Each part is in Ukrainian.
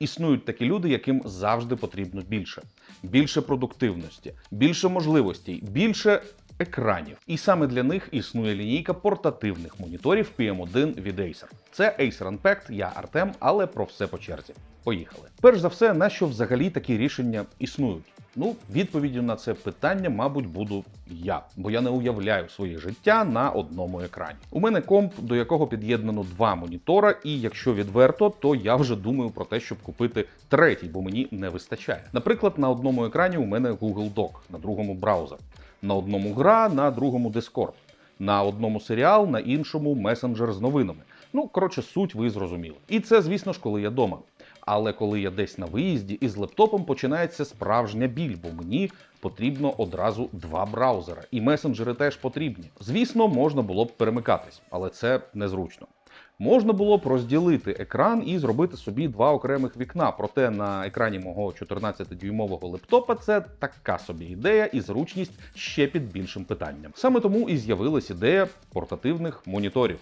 Існують такі люди, яким завжди потрібно більше, більше продуктивності, більше можливостей, більше екранів. І саме для них існує лінійка портативних моніторів PM1 від Acer. Це Acer Unpacked, я Артем, але про все по черзі. Поїхали. Перш за все, на що взагалі такі рішення існують? Ну, відповіддю на це питання, мабуть, буду я, бо я не уявляю своє життя на одному екрані. У мене комп, до якого під'єднано два монітора, і якщо відверто, то я вже думаю про те, щоб купити третій, бо мені не вистачає. Наприклад, на одному екрані у мене Google Doc, на другому браузер, на одному гра, на другому Discord, на одному серіал, на іншому месенджер з новинами. Ну, коротше, суть ви зрозуміли. І це, звісно ж, коли я дома. Але коли я десь на виїзді і з лептопом починається справжня біль, бо мені потрібно одразу два браузера, і месенджери теж потрібні. Звісно, можна було б перемикатись, але це незручно. Можна було б розділити екран і зробити собі два окремих вікна. Проте на екрані мого 14-дюймового лептопа це така собі ідея і зручність ще під більшим питанням. Саме тому і з'явилась ідея портативних моніторів.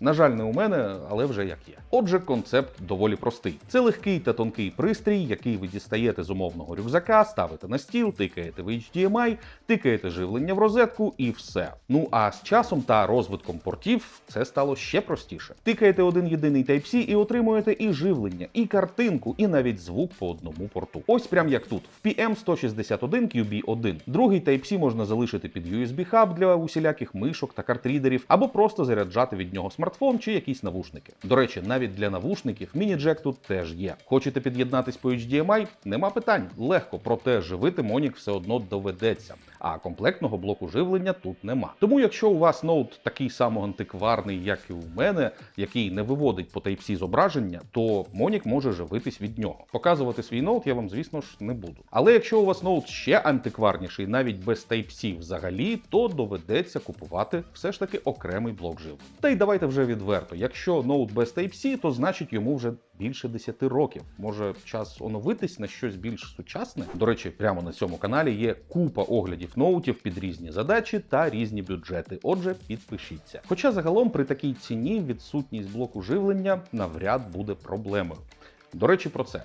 На жаль, не у мене, але вже як є. Отже, концепт доволі простий. Це легкий та тонкий пристрій, який ви дістаєте з умовного рюкзака, ставите на стіл, тикаєте в HDMI, тикаєте живлення в розетку і все. Ну а з часом та розвитком портів це стало ще простіше. Тикаєте один єдиний Type-C і отримуєте і живлення, і картинку, і навіть звук по одному порту. Ось прям як тут. В PM161 QB1. Другий Type-C можна залишити під USB-хаб для усіляких мишок та картрідерів, або просто заряджати від нього смартфон чи якісь навушники. До речі, навіть для навушників міні-джек тут теж є. Хочете під'єднатись по HDMI? Нема питань, легко, проте живити Монік все одно доведеться. А комплектного блоку живлення тут нема. Тому, якщо у вас ноут такий само антикварний, як і у мене, який не виводить по Type-C зображення, то Монік може живитись від нього. Показувати свій ноут я вам, звісно ж, не буду. Але якщо у вас ноут ще антикварніший, навіть без Type-C взагалі, то доведеться купувати все ж таки окремий блок живлення. Та й давайте вже відверто. Якщо ноут без Type-C, то значить йому вже більше 10 років. Може час оновитись на щось більш сучасне. До речі, прямо на цьому каналі є купа оглядів ноутів під різні задачі та різні бюджети. Отже, підпишіться. Хоча загалом при такій ціні відсутність блоку живлення навряд буде проблемою. До речі, про це.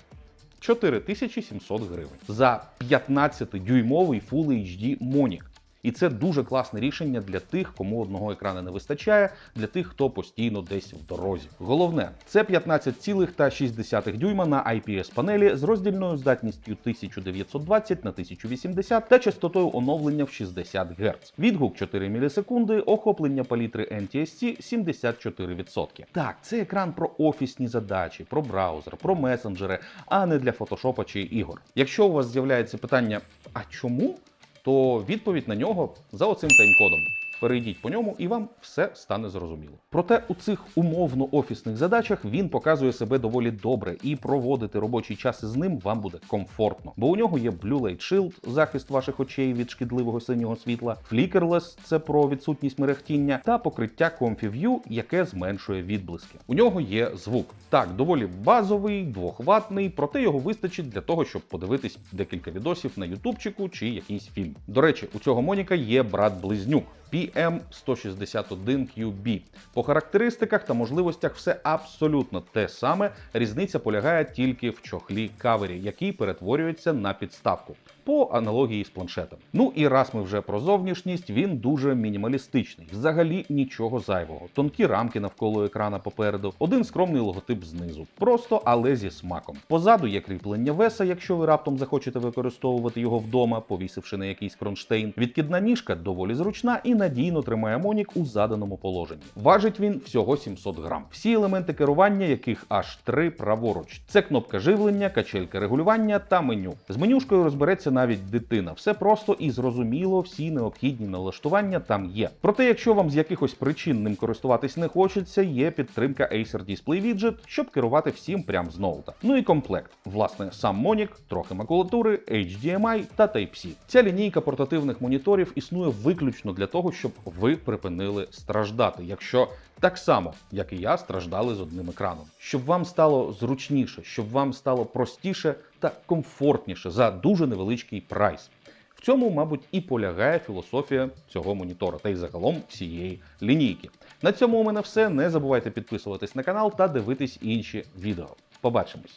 4700 гривень за 15-дюймовий Full HD Monік. І це дуже класне рішення для тих, кому одного екрана не вистачає, для тих, хто постійно десь в дорозі. Головне, це 15,6 дюйма на IPS панелі з роздільною здатністю 1920 на 1080 та частотою оновлення в 60 Гц. Відгук 4 мілісекунди, охоплення палітри NTSC 74%. Так, це екран про офісні задачі, про браузер, про месенджери, а не для фотошопа чи ігор. Якщо у вас з'являється питання, а чому? То відповідь на нього за оцим таймкодом. Перейдіть по ньому, і вам все стане зрозуміло. Проте у цих умовно офісних задачах він показує себе доволі добре, і проводити робочий час із ним вам буде комфортно. Бо у нього є Blue Light Shield, захист ваших очей від шкідливого синього світла, Flickerless – це про відсутність мерехтіння, та покриття Comfy яке зменшує відблиски. У нього є звук. Так, доволі базовий, двохватний, проте його вистачить для того, щоб подивитись декілька відосів на ютубчику чи якийсь фільм. До речі, у цього Моніка є брат-близнюк. PM161QB. По характеристиках та можливостях все абсолютно те саме. Різниця полягає тільки в чохлі кавері, який перетворюється на підставку. По аналогії з планшетом. Ну і раз ми вже про зовнішність, він дуже мінімалістичний. Взагалі нічого зайвого. Тонкі рамки навколо екрана попереду, один скромний логотип знизу. Просто, але зі смаком. Позаду є кріплення веса, якщо ви раптом захочете використовувати його вдома, повісивши на якийсь кронштейн. Відкидна ніжка доволі зручна і надійно тримає Монік у заданому положенні. Важить він всього 700 грам. Всі елементи керування, яких аж три праворуч. Це кнопка живлення, качелька регулювання та меню. З менюшкою розбереться навіть дитина. Все просто і зрозуміло, всі необхідні налаштування там є. Проте, якщо вам з якихось причин ним користуватись не хочеться, є підтримка Acer Display Widget, щоб керувати всім прямо з ноута. Ну і комплект. Власне, сам Монік, трохи макулатури, HDMI та Type-C. Ця лінійка портативних моніторів існує виключно для того, щоб ви припинили страждати, якщо так само, як і я, страждали з одним екраном, щоб вам стало зручніше, щоб вам стало простіше та комфортніше за дуже невеличкий прайс. В цьому, мабуть, і полягає філософія цього монітора та й загалом всієї лінійки. На цьому у мене все. Не забувайте підписуватись на канал та дивитись інші відео. Побачимось!